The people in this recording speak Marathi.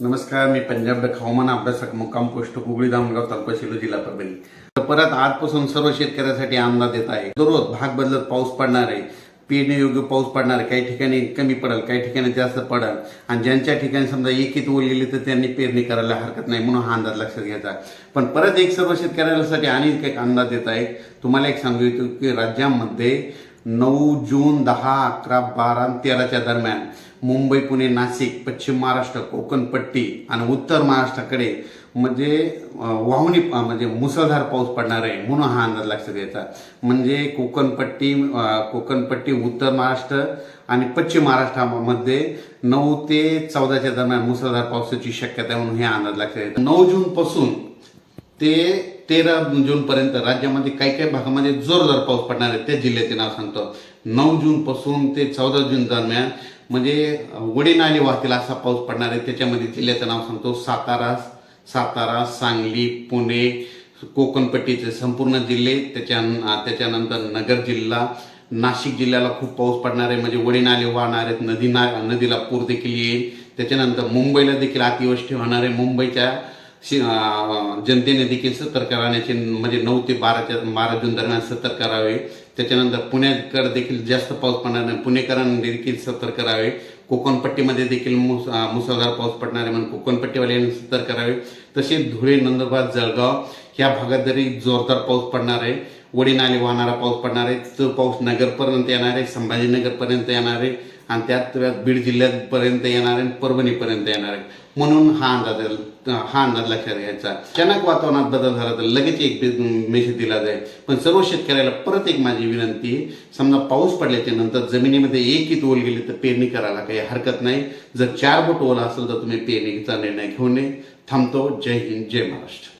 नमस्कार मी पंजाब डक हवामान अभ्यासक मुक्काम पोस्ट कुगळी धामगाव तालुका शिलो जिल्हा परभणी. तर परत आजपासून सर्व शेतकऱ्यांसाठी अंदाज देत आहे. दररोज भाग बदलत पाऊस पडणार आहे. पेरणी योग्य पाऊस पडणार काही ठिकाणी कमी पडेल काही ठिकाणी जास्त पडेल. आणि ज्यांच्या ठिकाणी समजा एकीत ओल गेली तर त्यांनी पेरणी करायला हरकत नाही म्हणून हा अंदाज लक्षात घ्यायचा. पण परत एक सर्व शेतकऱ्यांसाठी आणि एक अंदाज येत आहे तुम्हाला एक सांगू इच्छितो की राज्यामध्ये नऊ जून दहा अकरा बारा आणि तेराच्या दरम्यान मुंबई पुणे नाशिक पश्चिम महाराष्ट्र कोकणपट्टी आणि उत्तर महाराष्ट्राकडे म्हणजे वाहुनी म्हणजे मुसळधार पाऊस पडणार आहे म्हणून हा अंदाज लक्षात घ्यायचा. म्हणजे कोकणपट्टी कोकणपट्टी उत्तर महाराष्ट्र आणि पश्चिम महाराष्ट्रामध्ये नऊ ते चौदाच्या दरम्यान मुसळधार पावसाची शक्यता म्हणून हे अंदाज लक्षात घ्यायचा. नऊ जून पासून ते तेरा जून पर्यंत राज्यामध्ये काही काही भागामध्ये जोरदार पाऊस पडणार आहे. त्या जिल्ह्याचे नाव सांगतो. नऊ जून पासून ते चौदा जून दरम्यान म्हणजे वडीनाली वाहतील असा पाऊस पडणार आहे. त्याच्यामध्ये जिल्ह्याचं नाव सांगतो. सातारा सातारा सांगली पुणे कोकणपट्टीचे संपूर्ण जिल्हे. त्याच्या त्याच्यानंतर नगर जिल्हा नाशिक जिल्ह्याला खूप पाऊस पडणार आहे. म्हणजे वडीनाले वाहणार आहेत. नदी ना नदीला पूर देखील येईल. त्याच्यानंतर मुंबईला देखील अतिवृष्टी होणार आहे. मुंबईच्या जनतेने देखील सतर्क राहण्याचे म्हणजे नऊ ते बाराच्या बारा जून दरम्यान सतर्क करावे त्याच्यानंतर पुण्याकडे देखील जास्त पाऊस पडणार नाही. पुणेकरांनी देखील सतर्क करावे कोकणपट्टीमध्ये देखील मुस मुसळधार पाऊस पडणार आहे म्हणून कोकणपट्टीवाल्यांनी सतर्क करावे तसेच धुळे नंदुरबार जळगाव ह्या भागात जरी जोरदार पाऊस पडणार आहे वडी नाले वाहणारा पाऊस पडणार आहे तो पाऊस नगरपर्यंत येणार आहे संभाजीनगरपर्यंत येणार आहे आणि त्यात बीड जिल्ह्यापर्यंत येणार आहे परभणीपर्यंत येणार आहे. म्हणून हा अंदाज हा अंदाज लक्षात घ्यायचा. अचानक वातावरणात बदल झाला तर लगेच एक मेसेज दिला जाईल. पण सर्व शेतकऱ्याला परत एक माझी विनंती समजा पाऊस पडल्याच्या नंतर जमिनीमध्ये एक इत ओल गेली तर पेरणी करायला काही हरकत नाही. जर चार बोट ओला असेल तर तुम्ही पेरणीचा निर्णय घेऊन नये. थांबतो. जय हिंद जय महाराष्ट्र.